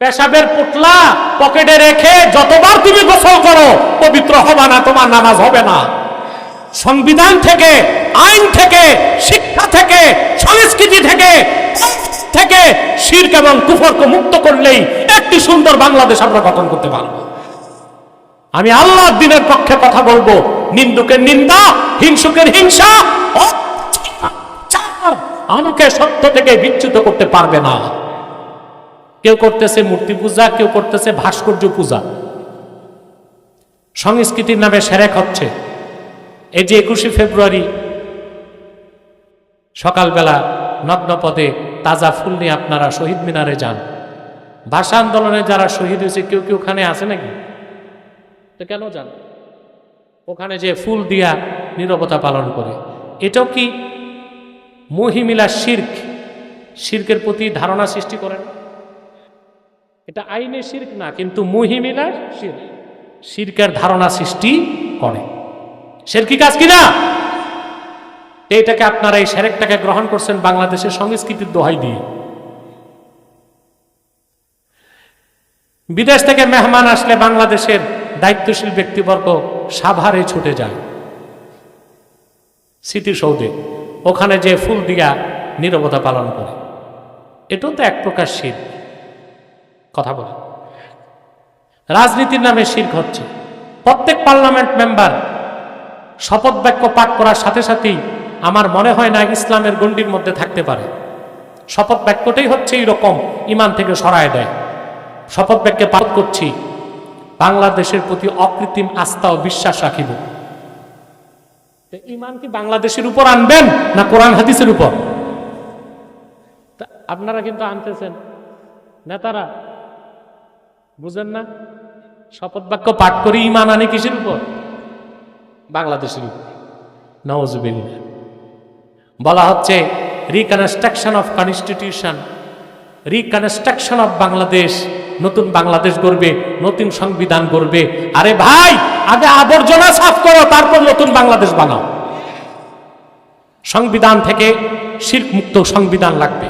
পেশাবের পুটলা পকেটে রেখে যতবার তুমি গোসল করো, পবিত্র হবে না, তোমার নামাজ হবে না। সংবিধান থেকে, আইন থেকে, শিক্ষা থেকে, সংস্কৃতি থেকে থেকে শির্ক এবং কুফরকে মুক্ত করলেই একটি সুন্দর বাংলাদেশ আমরা গঠন করতে পারব। আমি আল্লাহর দিনের পক্ষে কথা বলব, নিন্দুকের নিন্দা, হিংসুকের হিংসা আমাকে সত্য থেকে বিচ্যুত করতে পারবে না। কেউ করতেছে মূর্তি পূজা, কেউ করতেছে ভাস্কর্য পূজা। সংস্কৃতির নামে সেরেক হচ্ছে। এই যে একুশে ফেব্রুয়ারি, সকালবেলা নগ্ন পদে তাজা ফুল নিয়ে আপনারা শহীদ মিনারে যান। ভাষা আন্দোলনে যারা শহীদ হয়েছে, কেউ কেউ ওখানে আছে নাকি? তো কেন যান? ওখানে যে ফুল দিয়া নীরবতা পালন করে। এটাও কি মহিমিলা শির্ক? শির্কের প্রতি ধারণা সৃষ্টি করেন? এটা আইনে শির্ক না, কিন্তু মহিমিলার শির্ক। শির্কের ধারণা সৃষ্টি করে। শিরকি কাজ কিনা? এইটাকে আপনারা এই সেরেকটাকে গ্রহণ করছেন বাংলাদেশের সংস্কৃতির দোহাই দিয়ে। বিদেশ থেকে মেহমান আসলে বাংলাদেশের দায়িত্বশীল ব্যক্তিবর্গ সাভারে ছুটে যায়। স্মৃতিসৌধে, ওখানে যে ফুল দিয়া নীরবতা পালন করে। এটাও তো এক প্রকার শির কথা বলে। রাজনীতির নামে শির্ক হচ্ছে। প্রত্যেক পার্লামেন্ট মেম্বার শপথ বাক্য পাঠ করার সাথে সাথেই আমার মনে হয় না ইসলামের গণ্ডির মধ্যে থাকতে পারে। শপথ বাক্যটাই হচ্ছে এইরকম ইমান থেকে সরায় দেয়। শপথ বাক্যে পাঠ করছি, বাংলাদেশের প্রতি অকৃত্রিম আস্থা ও বিশ্বাস রাখিব। ইমান কি বাংলাদেশের উপর আনবেন না কোরআন হাদিসের উপর? আপনারা কিন্তু আনতেছেন। নেতারা বুঝেন না? শপথ বাক্য পাঠ করি ইমান আনে কিসের উপর? বাংলাদেশের উপর। বলা হচ্ছে reconstruction of constitution reconstruction of Bangladesh, নতুন বাংলাদেশ গড়বে, নতুন সংবিধান গড়বে। আরে ভাই, আগে আবর্জনা সাফ করো, তারপর নতুন বাংলাদেশ বানাও। সংবিধান থেকে শিল্প মুক্ত সংবিধান লাগবে।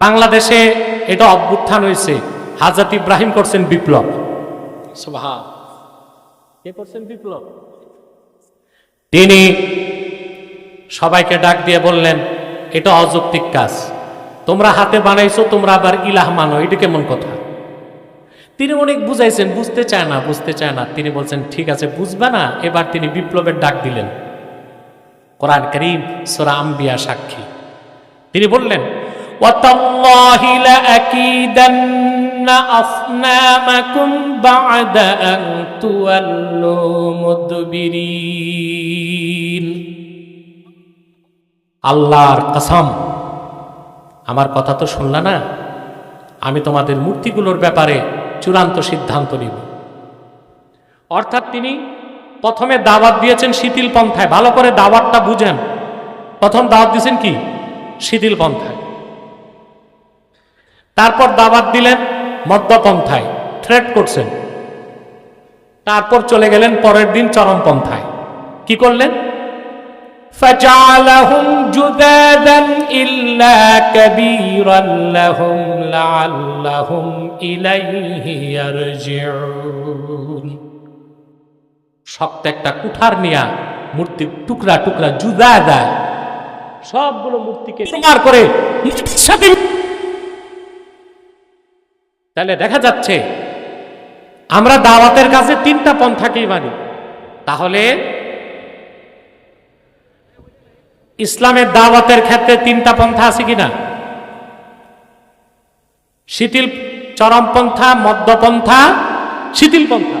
বাংলাদেশে এটা অভ্যুত্থান হয়েছে। হাজরত ইব্রাহিম করছেন বিপ্লব। কে করছেন বিপ্লব? তিনি সবাইকে ডাক দিয়ে বললেন এটা অযৌক্তিক কাজ। তোমরা হাতে বানাইছো তোমরা আবার ইলাহ মানো। এটা কেমন কথা? তিনি অনেক বুঝাইছেন বুঝতে চায় না বুঝতে চায় না। তিনি বলছেন ঠিক আছে বুঝবে না। এবার তিনি বিপ্লবের ডাক দিলেন। কোরআন করিম সোরা আম্বিয়া সাক্ষী। তিনি বললেন وَتَاللَّهِ لَأَكِيدَنَّ أَصْنَامَكُمْ بَعْدَ أَن تُوَلُّوا مُدْبِرِينَ আল্লাহর কসম আমার কথা তো শুনলা না আমি তোমাদের মূর্তিগুলোর ব্যাপারে চূড়ান্ত সিদ্ধান্ত নিব অর্থাৎ তিনি প্রথমে দাওয়াত দিয়েছেন শিথিল পন্থায় ভালো করে দাওয়াতটা বুঝেন প্রথম দাওয়াত দিয়েছেন কি শিথিল পন্থায় তারপর দাওয়াত দিলেন মদ্যপন্থায় থ্রেট করছেন তারপর চলে গেলেন পরের দিন চরমপন্থায় কি করলেন فجعلهم جذاذا إلا كبيرا لهم لعلهم إليه يرجعون শক্ত একটা কুঠার নিয়া মূর্তি টুকরা টুকরা জুদা দেয় সবগুলো মূর্তিকে প্রমার করে মূর্তির সাথে তাহলে দেখা যাচ্ছে, আমরা দাওয়াতের কাছে তিনটা পন্থাকেই মানি। তাহলে ইসলামের দাওয়াতের ক্ষেত্রে তিনটা পন্থা আছে কিনা? শিথিল চরমপন্থা মদ্যপন্থা শিথিল পন্থা।